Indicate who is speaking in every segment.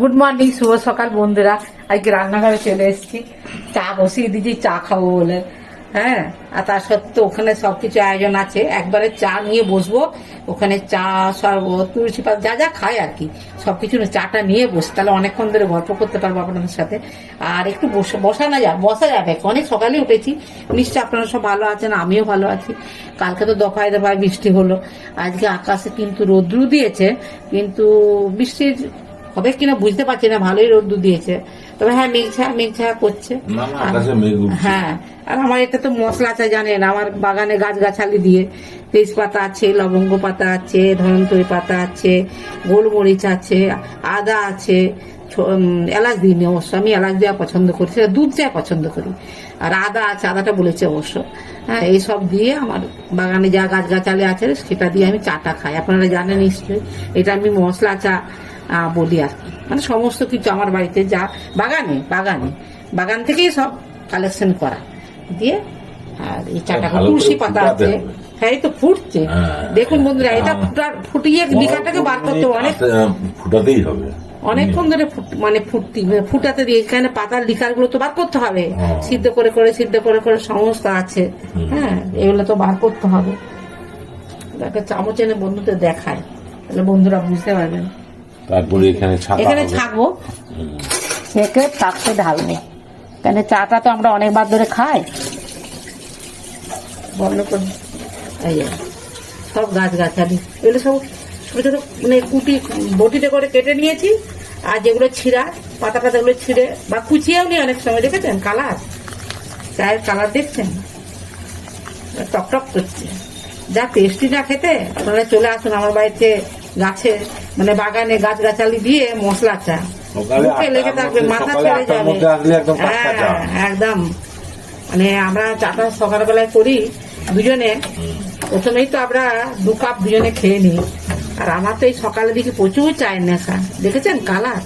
Speaker 1: Good morning শুভ সকাল বন্ধুরা। আজকে রান্নাঘরে চলে এসেছি। চা বসিয়ে দিয়েছি, চা খাব বলে। হ্যাঁ আর তার সত্ত্বেও ওখানে সবকিছু আয়োজন আছে। একবারে চা নিয়ে বসবো। ওখানে চা, শরবত, তুলসী পাতা, যা যা খায় আর কি। সবকিছু চাটা নিয়ে বসে। তাহলে অনেকক্ষণ ধরে গল্প করতে পারব আপনাদের সাথে। আর একটু বসে বসানো যায়, বসা যাবে। অনেক সকালে উঠেছি। নিশ্চয় আপনারা সব ভালো আছেন, আমিও ভালো আছি। কালকে তো দফায় দফায় বৃষ্টি হলো। আজকে আকাশে কিন্তু রৌদ্রু দিয়েছে। কিন্তু বৃষ্টির হবে কিনা বুঝতে পারছি না ভালোই রোদ্দু দিয়েছে। তবে হ্যাঁ করছে।
Speaker 2: না আকাশে মেঘ উঠছে।
Speaker 1: হ্যাঁ আর আমার এটা তো মশলা আছে জানেন আমার বাগানে গাছগাছালি দিয়ে তেজপাতা আছে লবঙ্গ পাতা আছে ধনন্তরি পাতা আছে গোলমরিচ আছে আদা আছে এলাচ দিইনি অবশ্য আমি এলাচ দেওয়া পছন্দ করি সেটা দুধ দেওয়া পছন্দ করি। আর আদা আছে আদাটা বলেছে অবশ্য। হ্যাঁ এইসব দিয়ে আমার বাগানে যা গাছগাছালি আছে সেটা দিয়ে আমি চাটা খাই। আপনারা জানেন নিশ্চয়ই এটা আমি মশলা চা বলি আর কি। মানে সমস্ত কিছু আমার বাড়িতে যা বাগানে বাগানে বাগান থেকেই সব কালেকশন করা। দিয়ে আর এই চাটা তুলসী পাতা আছে। হ্যাঁ এই তো ফুটছে।
Speaker 2: হ্যাঁ,
Speaker 1: দেখুন বন্ধুরা এটা
Speaker 2: হ্যাঁ।
Speaker 1: ফুটার ফুটিয়ে লিকাটাকে বার করতে হবে। অনেক
Speaker 2: ফুটাতেই হবে।
Speaker 1: অনেকক্ষণ ধরে ফুট- মানে ফুটতি ফুটাতে দিয়ে এখানে পাতার লিকারগুলো তো বার করতে হবে।
Speaker 2: হ্যাঁ।
Speaker 1: সিদ্ধ করে করে সিদ্ধ করে করে সমস্ত আছে। হ্যাঁ এগুলো তো বার করতে হবে। একটা চামচ এনে বন্ধুদের দেখায়। তাহলে বন্ধুরা বুঝতে পারবেন।
Speaker 2: তারপরে এখানে
Speaker 1: এখানে ছাকবো। ছেঁকে তাপতে ঢালবো। কেন চাটা তো আমরা অনেকবার ধরে খাই। বন্ধ করে। এই সব গাছ গাছালি এগুলো সব ছোট ছোট মানে কুটি বটিতে করে কেটে নিয়েছি। আর যেগুলো ছিঁড়া পাতা পাতাগুলো ছিঁড়ে বা কুচিয়েও নিই অনেক সময় দেখেছেন? কালার। চায়ের কালার দেখছেন? টক টক করছে। যা টেস্টি না খেতে আপনারা চলে আসুন আমার বাড়িতে। গাছে মানে বাগানে গাছ গাছালি দিয়ে মশলা চা। মুখে লেগে থাকবে মাথা চলে যাবে।
Speaker 2: একদম
Speaker 1: হ্যাঁ, একদম। মানে আমরা চাটা সকালবেলায় করি দুজনে। প্রথমেই তো আমরা দু কাপ দুজনে খেয়ে নিই। আর আমার তো এই সকালের দিকে প্রচুর চায়ের নেশা। দেখেছেন কালার?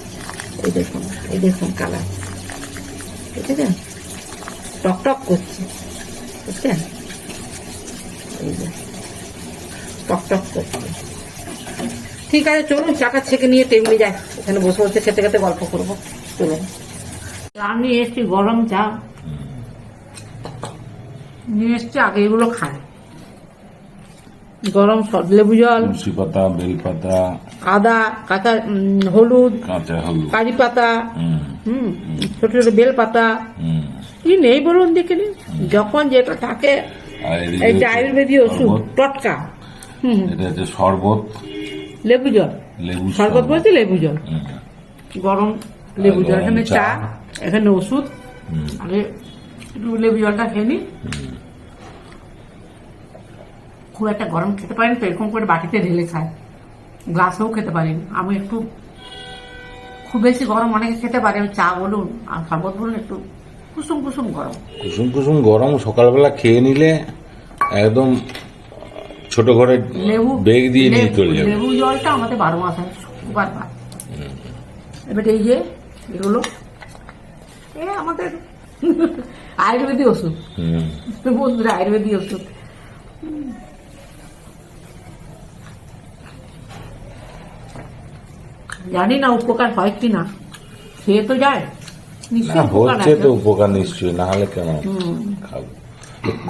Speaker 1: এই দেখুন এই দেখুন কালার। দেখেছেন? টক টক করছে। বুঝছেন এই যে টক টক করছে। ঠিক আছে চলুন চাকা ছেঁকে নিয়ে টেবিলে যাই। এখানে বসে বসে খেতে খেতে গল্প করব। চলুন। আমি এসছি গরম চা। নিয়ে এসছি আগে এগুলো খায় গরম লেবু জল
Speaker 2: তুলসী পাতা বেলপাতা
Speaker 1: আদা কাঁচা হলুদ
Speaker 2: কাঁচা হলুদ।
Speaker 1: কারি পাতা
Speaker 2: হুম,
Speaker 1: ছোট ছোট বেল পাতা। কি নেই বলুন দেখে দেখিনি যখন যেটা থাকে এটা
Speaker 2: হচ্ছে
Speaker 1: ওষুধ। টটকা। হুম।
Speaker 2: এটা হচ্ছে শরবত।
Speaker 1: লেবু জল।
Speaker 2: লেবু
Speaker 1: শরবত বলছি লেবু জল। গরম লেবু জল। এখানে
Speaker 2: চা।
Speaker 1: এখানে ওষুধ। আগে একটু লেবু জলটা খেয়ে নি খুব একটা গরম খেতে পারেন তো এরকম করে বাটিতে ঢেলে খায় গ্লাসেও খেতে পারেন। আমি একটু খুব বেশি গরম অনেকে খেতে পারে। আমি চা বলুন আর শরবত বলুন একটু কুসুম কুসুম গরম।
Speaker 2: কুসুম কুসুম গরম সকালবেলা খেয়ে নিলে একদম ছোট ঘরে
Speaker 1: লেবু
Speaker 2: বেগ দিয়ে নিয়ে চলে যাবে।
Speaker 1: লেবু জলটা আমাদের বারো মাস হয় শুক্রবার বার এবার এই যে এগুলো এ আমাদের আয়ুর্বেদিক ওষুধ। বন্ধুরা আয়ুর্বেদিক ওষুধ। জানি না উপকার হয় কি না। খেয়ে তো যায়।
Speaker 2: হচ্ছে তো উপকার নিশ্চয়ই না হলে কেন।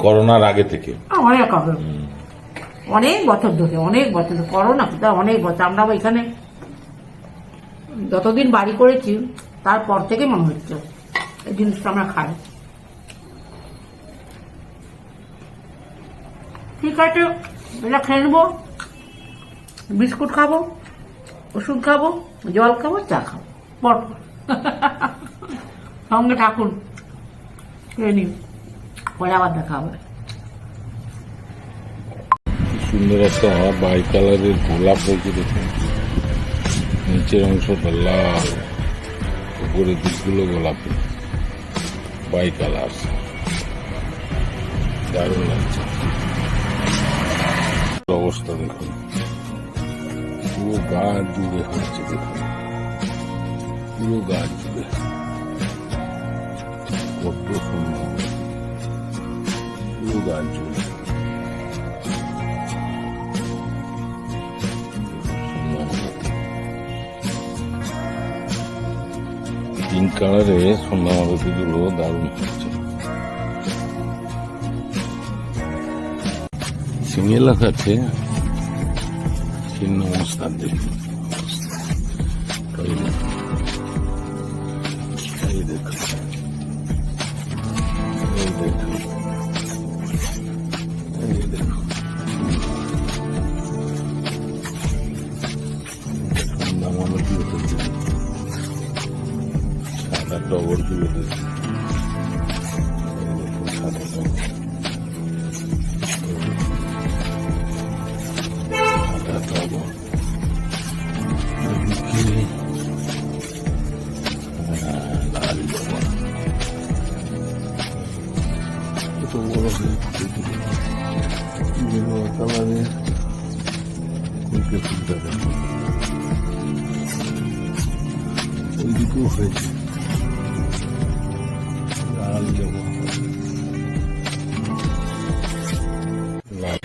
Speaker 2: করোনার আগে থেকে।
Speaker 1: অনেক হবে। অনেক বছর ধরে, অনেক বছর করোনা তা অনেক বছর আমরা এখানে যতদিন বাড়ি করেছি, তারপর থেকে মনে হচ্ছে এই জিনিসটা আমরা খাই। ঠিক আছে, এটা খেয়ে নেব, বিস্কুট খাব, ওষুধ খাব, জল খাব, চা খাব, পর সঙ্গে ঠাকুর খেয়ে নিন, পরে আবার দেখা হবে।
Speaker 2: সুন্দর একটা বাই কালারের গোলাপ দেখুন নিচের অংশটা লাল, উপরের দিকগুলো গোলাপি। Bicolour. দারুণ লাগছে। অবস্থা দেখুন। পুরো গাছ জুড়ে হচ্ছে দেখুন। পুরো গাছ জুড়ে। কত সুন্দর। পুরো গাছ জুড়ে। পিঙ্ক কালারে সন্ধ্যা মালতিগুলো দারুণ হচ্ছে সিঙ্গেল আছে নমস্কার অবস্থান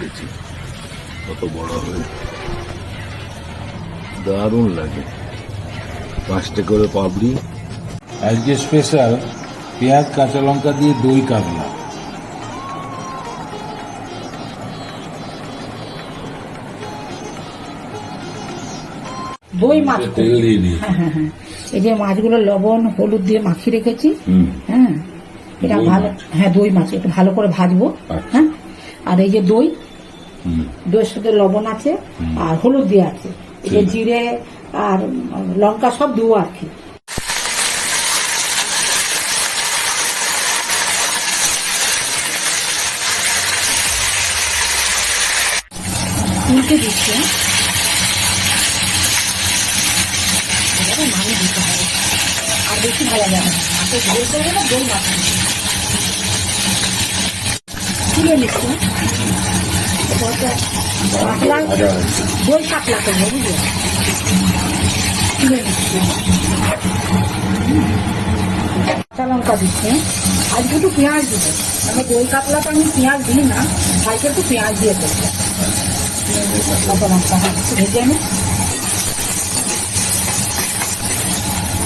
Speaker 2: লাগেছি কত বড় হয়েছে দারুণ লাগে। পাঁচটা করে পাবড়ি। আজকে স্পেশাল পেঁয়াজ কাঁচা লঙ্কা দিয়ে দই কাতলা
Speaker 1: দই মাছ। হ্যাঁ হ্যাঁ হ্যাঁ। এই যে মাছগুলো লবণ হলুদ দিয়ে মাখিয়ে রেখেছি। হ্যাঁ এটা ভালো
Speaker 2: মাছ।
Speaker 1: হ্যাঁ দই মাছ একটু ভালো করে ভাজবো।
Speaker 2: আচ্ছা।
Speaker 1: হ্যাঁ। আর এই যে দই দইয়ের সাথে লবণ আছে আর হলুদ দিয়ে আছে। এই যে
Speaker 2: ঠিক। আছে।
Speaker 1: জিরে আর লঙ্কা সব দেবো আর কি। উল্টে দিচ্ছি। নামিয়ে দিতে হবে। আর বেশি ভালো যাবে না। মাকে ঝোল না দই মাছ তুলে নিচ্ছি। দই পাতলা করব বুঝলে কাঁচা লঙ্কা দিচ্ছি আজকে একটু পেঁয়াজ দিব মানে দই কাতলাটা আমি পেঁয়াজ দিই না ভাইকে একটু পেঁয়াজ দিয়ে দেবো কাঁচা লঙ্কা ভেজে আমি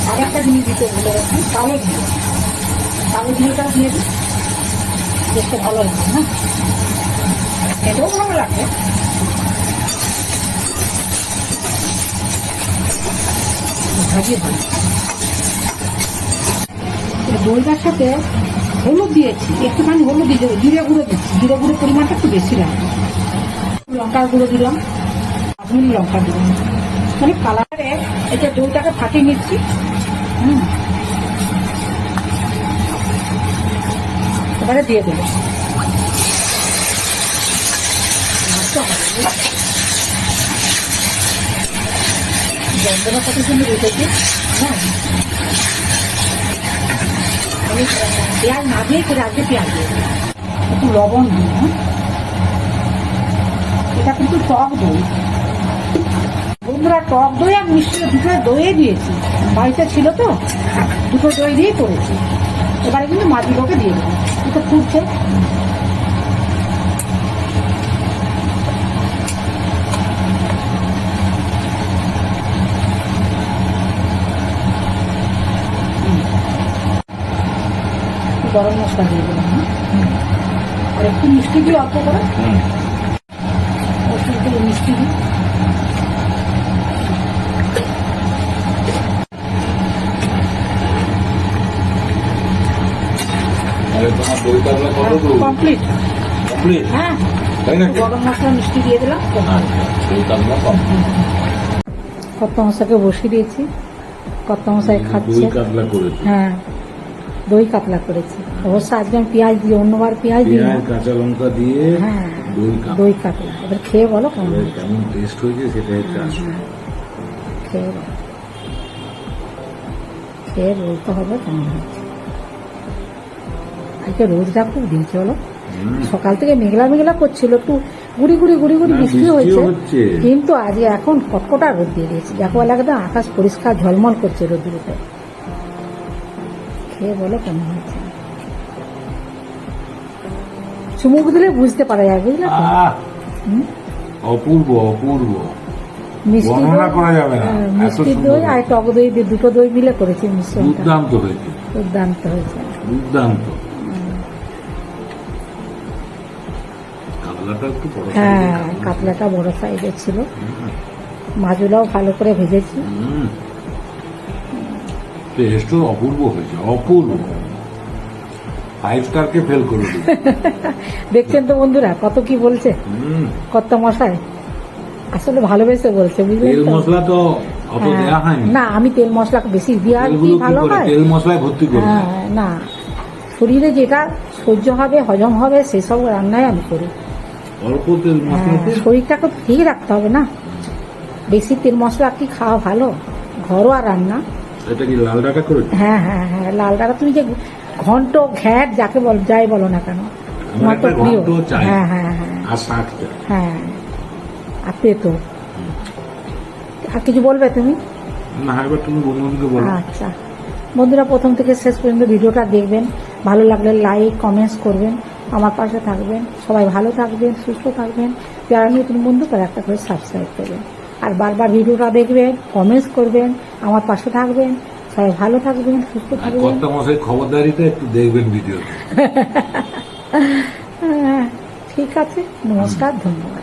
Speaker 1: আর একটা জিনিস দিতে ভুলে গেছি কালো জিরে কালো জিরেটা দিয়ে দিই দেখতে ভালো লাগবে হ্যাঁ খেতেও ভালো লাগবে ভাজিয়ে দিই দইটার সাথে হলুদ দিয়েছি। একটুখানি হলুদ দিয়ে দেবো। জিরে গুঁড়ো দিচ্ছি। জিরে গুঁড়ো পরিমাণটা একটু বেশি রাখব লঙ্কার গুঁড়ো দিলাম। কাশ্মীরি লঙ্কা দিলাম। মানে কালারে এটা দইটাকে ফাটিয়ে নিচ্ছি। হুম। এবারে দিয়ে দেবো। যন্ত্রণা কত সুন্দর উঠেছে হ্যাঁ আমি পেঁয়াজ না দিয়ে করে আজকে পেঁয়াজ একটু লবণ দিই হ্যাঁ এটা কিন্তু টক দই বন্ধুরা, টক দই আর মিষ্টি দুটো দইয়ে দিয়েছি। বাড়িতে ছিল তো, দুটো দই দিয়েই করেছি। এবারে কিন্তু মাছগুলোকে দিয়ে দেবো। দুটো ফুটছে গরম মশলা দিয়ে দিলাম হ্যাঁ? আর একটু মিষ্টি দিই অল্প করে। মশলা দিয়ে মিষ্টি দিই কমপ্লিট
Speaker 2: কমপ্লিট
Speaker 1: হ্যাঁ। গরম মশলা মিষ্টি দিয়ে দিলাম
Speaker 2: আচ্ছা
Speaker 1: কত? মশাকে বসিয়ে দিয়েছি। কত মশাই খাচ্ছে। হ্যাঁ। দই কাতলা করেছি। অবশ্য আজকে আমি পেঁয়াজ দিই অন্যবার পেঁয়াজ দিই
Speaker 2: পেঁয়াজ কাঁচা লঙ্কা দিয়ে
Speaker 1: হ্যাঁ
Speaker 2: দই কাতলা।
Speaker 1: দই কাতলা। এবার খেয়ে বলো কেমন
Speaker 2: কেমন টেস্ট হয়েছে সেটা হচ্ছে
Speaker 1: হ্যাঁ, খেয়ে বলো। খেয়ে বলতে হবে কেমন হয়েছে। আজকে রোদটা খুব দিয়েছে বলো। সকাল থেকে মেঘলা মেঘলা করছিল একটু গুড়ি গুড়ি গুড়ি গুড়ি বৃষ্টি হয়েছে। কিন্তু আজ এখন কটকটা রোদ দিয়ে দিয়েছে। দেখো একদম আকাশ পরিষ্কার ঝলমল করছে রোদের উপরে খেয়ে বলো কেমন হয়েছে। চুমুক দিলে বুঝতে পারা যায় বুঝলে তো?
Speaker 2: অপূর্ব অপূর্ব।
Speaker 1: মিষ্টি
Speaker 2: বর্ণনা
Speaker 1: দই
Speaker 2: করা যাবে না।
Speaker 1: হ্যাঁ, মিষ্টি দই আর
Speaker 2: হয়েছে।
Speaker 1: টক দই দিয়ে দুটো দই মিলে করেছি
Speaker 2: দুর্দান্ত হয়েছে।
Speaker 1: দুর্দান্ত
Speaker 2: দুর্দান্ত।
Speaker 1: হ্যাঁ কাতলাটা বড় সাইজের ছিল। মাছগুলোও ভালো করে ভেজেছি।
Speaker 2: টেস্টও অপূর্ব হয়েছে অপূর্ব। ফাইভ স্টারকে ফেল করে
Speaker 1: দেখছেন তো বন্ধুরা কত কি বলছে? কত মশাই আসলে ভালোবেসে বলছে বুঝলেন
Speaker 2: তেল মশলা তো অত
Speaker 1: হ্যাঁ,
Speaker 2: দেওয়া হয়নি।
Speaker 1: না আমি তেল মশলা বেশি দিয়ে কি ভালো হয়?
Speaker 2: তেল মশলায় ভর্তি করে।
Speaker 1: হ্যাঁ না। শরীরে যেটা সহ্য হবে হজম হবে সেসব রান্নাই আমি করি।
Speaker 2: অল্প তেল
Speaker 1: হ্যাঁ, শরীরটাকে তো ঠিক রাখতে হবে না। বেশি তেল মশলা কি খাওয়া ভালো? ঘরোয়া রান্না।
Speaker 2: এটা কি লাল ডাটা করে
Speaker 1: হ্যাঁ হ্যাঁ হ্যাঁ লাল ডাটা তুমি যে ঘন্ট ঘ্যাট যাকে বল যাই বলো না কেন
Speaker 2: আমার
Speaker 1: আমার তো প্রিয়। হ্যাঁ হ্যাঁ হ্যাঁ।
Speaker 2: আর শাকটা
Speaker 1: হ্যাঁ আর পেতো আর কিছু বলবে তুমি?
Speaker 2: না এবার তুমি বন্ধুকে বলো।
Speaker 1: আচ্ছা। বন্ধুরা প্রথম থেকে শেষ পর্যন্ত ভিডিওটা দেখবেন। ভালো লাগলে লাইক কমেন্টস করবেন। আমার পাশে থাকবেন। সবাই ভালো থাকবেন সুস্থ থাকবেন। যারা নতুন বন্ধু তারা একটা করে সাবস্ক্রাইব করবেন। আর বারবার ভিডিওটা দেখবেন কমেন্টস করবেন আমার পাশে থাকবেন সবাই ভালো থাকবেন সুস্থ থাকবেন।
Speaker 2: কর্তা মশাই খবরদারিতে একটু দেখবেন
Speaker 1: ভিডিও ঠিক আছে নমস্কার ধন্যবাদ।